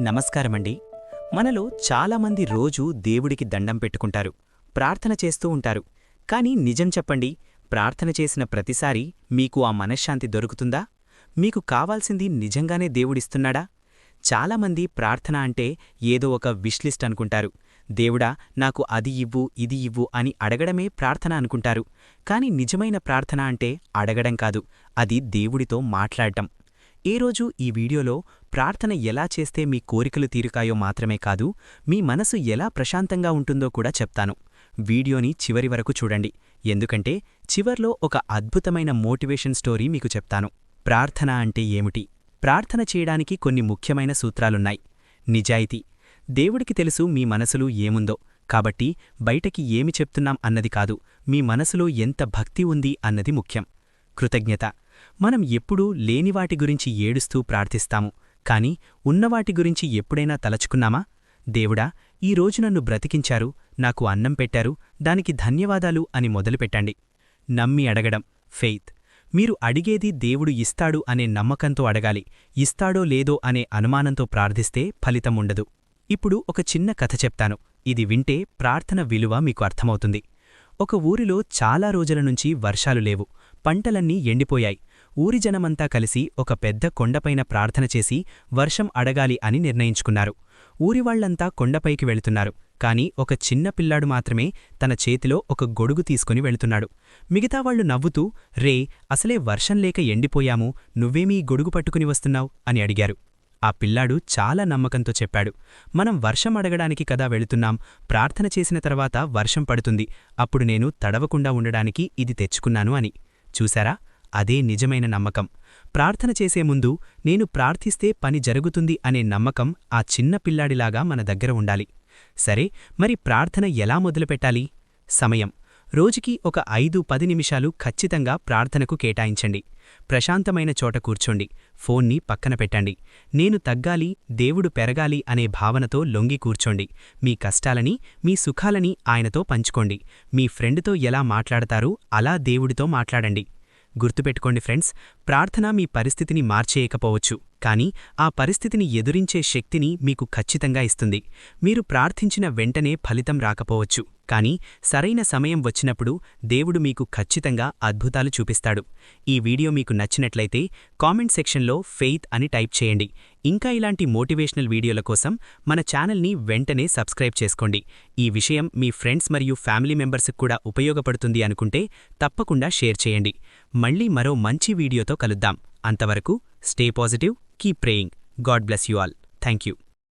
నమస్కారమండి. మనలో చాలామంది రోజూ దేవుడికి దండం పెట్టుకుంటారు ప్రార్థన చేస్తూ ఉంటారు. కాని నిజం చెప్పండి ప్రార్థన చేసిన ప్రతిసారీ మీకు ఆ మనశ్శాంతి దొరుకుతుందా? మీకు కావాల్సింది నిజంగానే దేవుడిస్తున్నాడా? చాలామంది ప్రార్థన అంటే ఏదో ఒక విష్లిస్ట్ అనుకుంటారు. దేవుడా నాకు అది ఇవ్వు ఇది ఇవ్వు అని అడగడమే ప్రార్థన అనుకుంటారు. కాని నిజమైన ప్రార్థన అంటే అడగడం కాదు అది దేవుడితో మాట్లాడటం. ఈ రోజు ఈ వీడియోలో ప్రార్థన ఎలా చేస్తే మీ కోరికలు తీరుకాయో మాత్రమే కాదు మీ మనసు ఎలా ప్రశాంతంగా ఉంటుందో కూడా చెప్తాను. వీడియోని చివరి వరకు చూడండి. ఎందుకంటే చివర్లో ఒక అద్భుతమైన మోటివేషన్ స్టోరీ మీకు చెప్తాను. ప్రార్థన అంటే ఏమిటి? ప్రార్థన చేయడానికి కొన్ని ముఖ్యమైన సూత్రాలున్నాయి. నిజాయితీ. దేవుడికి తెలుసు మీ మనసులో ఏముందో. కాబట్టి బయటకి ఏమి చెప్తున్నాం అన్నది కాదు మీ మనసులో ఎంత భక్తి ఉంది అన్నది ముఖ్యం. కృతజ్ఞత. మనం ఎప్పుడూ లేనివాటి గురించి ఏడుస్తూ ప్రార్థిస్తాము. కాని ఉన్నవాటి గురించి ఎప్పుడైనా తలచుకున్నామా? దేవుడా ఈ రోజు నన్ను బ్రతికించారు నాకు అన్నం పెట్టారు దానికి ధన్యవాదాలు అని మొదలుపెట్టండి. నమ్మి అడగడం ఫెయిత్. మీరు అడిగేది దేవుడు ఇస్తాడు అనే నమ్మకంతో అడగాలి ఇస్తాడో లేదో అనే అనుమానంతో ప్రార్థిస్తే ఫలితం ఉండదు. ఇప్పుడు ఒక చిన్న కథ చెప్తాను. ఇది వింటే ప్రార్థన విలువ మీకు అర్థమవుతుంది. ఒక ఊరిలో చాలా రోజుల నుంచి వర్షాలు లేవు పంటలన్నీ ఎండిపోయాయి. ఊరి జనమంతా కలిసి ఒక పెద్ద కొండపైన ప్రార్థన చేసి వర్షం అడగాలి అని నిర్ణయించుకున్నారు. ఊరివాళ్ళంతా కొండపైకి వెళుతున్నారు. కాని ఒక చిన్న పిల్లాడు మాత్రమే తన చేతిలో ఒక గొడుగు తీసుకుని వెళుతున్నాడు. మిగతావాళ్ళు నవ్వుతూ రే అసలే వర్షం లేక ఎండిపోయాము. నువ్వేమీ గొడుగు పట్టుకుని వస్తున్నావు? అని అడిగారు. ఆ పిల్లాడు చాలా నమ్మకంతో చెప్పాడు. మనం వర్షం అడగడానికి కదా వెళుతున్నాం. ప్రార్థన చేసిన తర్వాత వర్షం పడుతుంది. అప్పుడు నేను తడవకుండా ఉండడానికి ఇది తెచ్చుకున్నాను అని. చూశారా? అదే నిజమైన నమ్మకం. ప్రార్థన చేసే ముందు నేను ప్రార్థిస్తే పని జరుగుతుంది అనే నమ్మకం ఆ చిన్న పిల్లాడిలాగా మన దగ్గర ఉండాలి. సరే మరి ప్రార్థన ఎలా మొదలుపెట్టాలి? సమయం. రోజుకి ఒక ఐదు పది నిమిషాలు ఖచ్చితంగా ప్రార్థనకు కేటాయించండి. ప్రశాంతమైన చోట కూర్చోండి. ఫోన్ని పక్కన పెట్టండి. నేను తగ్గాలి దేవుడు పెరగాలి అనే భావనతో లొంగి కూర్చోండి. మీ కష్టాలని మీ సుఖాలని ఆయనతో పంచుకోండి. మీ ఫ్రెండ్తో ఎలా మాట్లాడతారో అలా దేవుడితో మాట్లాడండి. గుర్తుపెట్టుకోండి ఫ్రెండ్స్ ప్రార్థన మీ పరిస్థితిని మార్చేయకపోవచ్చు కానీ ఆ పరిస్థితిని ఎదురించే శక్తిని మీకు ఖచ్చితంగా ఇస్తుంది. మీరు ప్రార్థించిన వెంటనే ఫలితం రాకపోవచ్చు కానీ సరైన సమయం వచ్చినప్పుడు దేవుడు మీకు ఖచ్చితంగా అద్భుతాలు చూపిస్తాడు. ఈ వీడియో మీకు నచ్చినట్లయితే కామెంట్ సెక్షన్లో ఫెయిత్ అని టైప్ చేయండి. ఇంకా ఇలాంటి మోటివేషనల్ వీడియోల కోసం మన ఛానల్ని వెంటనే సబ్స్క్రైబ్ చేసుకోండి. ఈ విషయం మీ ఫ్రెండ్స్ మరియు ఫ్యామిలీ మెంబర్స్కి కూడా ఉపయోగపడుతుంది అనుకుంటే తప్పకుండా షేర్ చేయండి. మళ్ళీ మరో మంచి వీడియోతో కలుద్దాం. అంతవరకు stay positive keep praying God bless you all thank you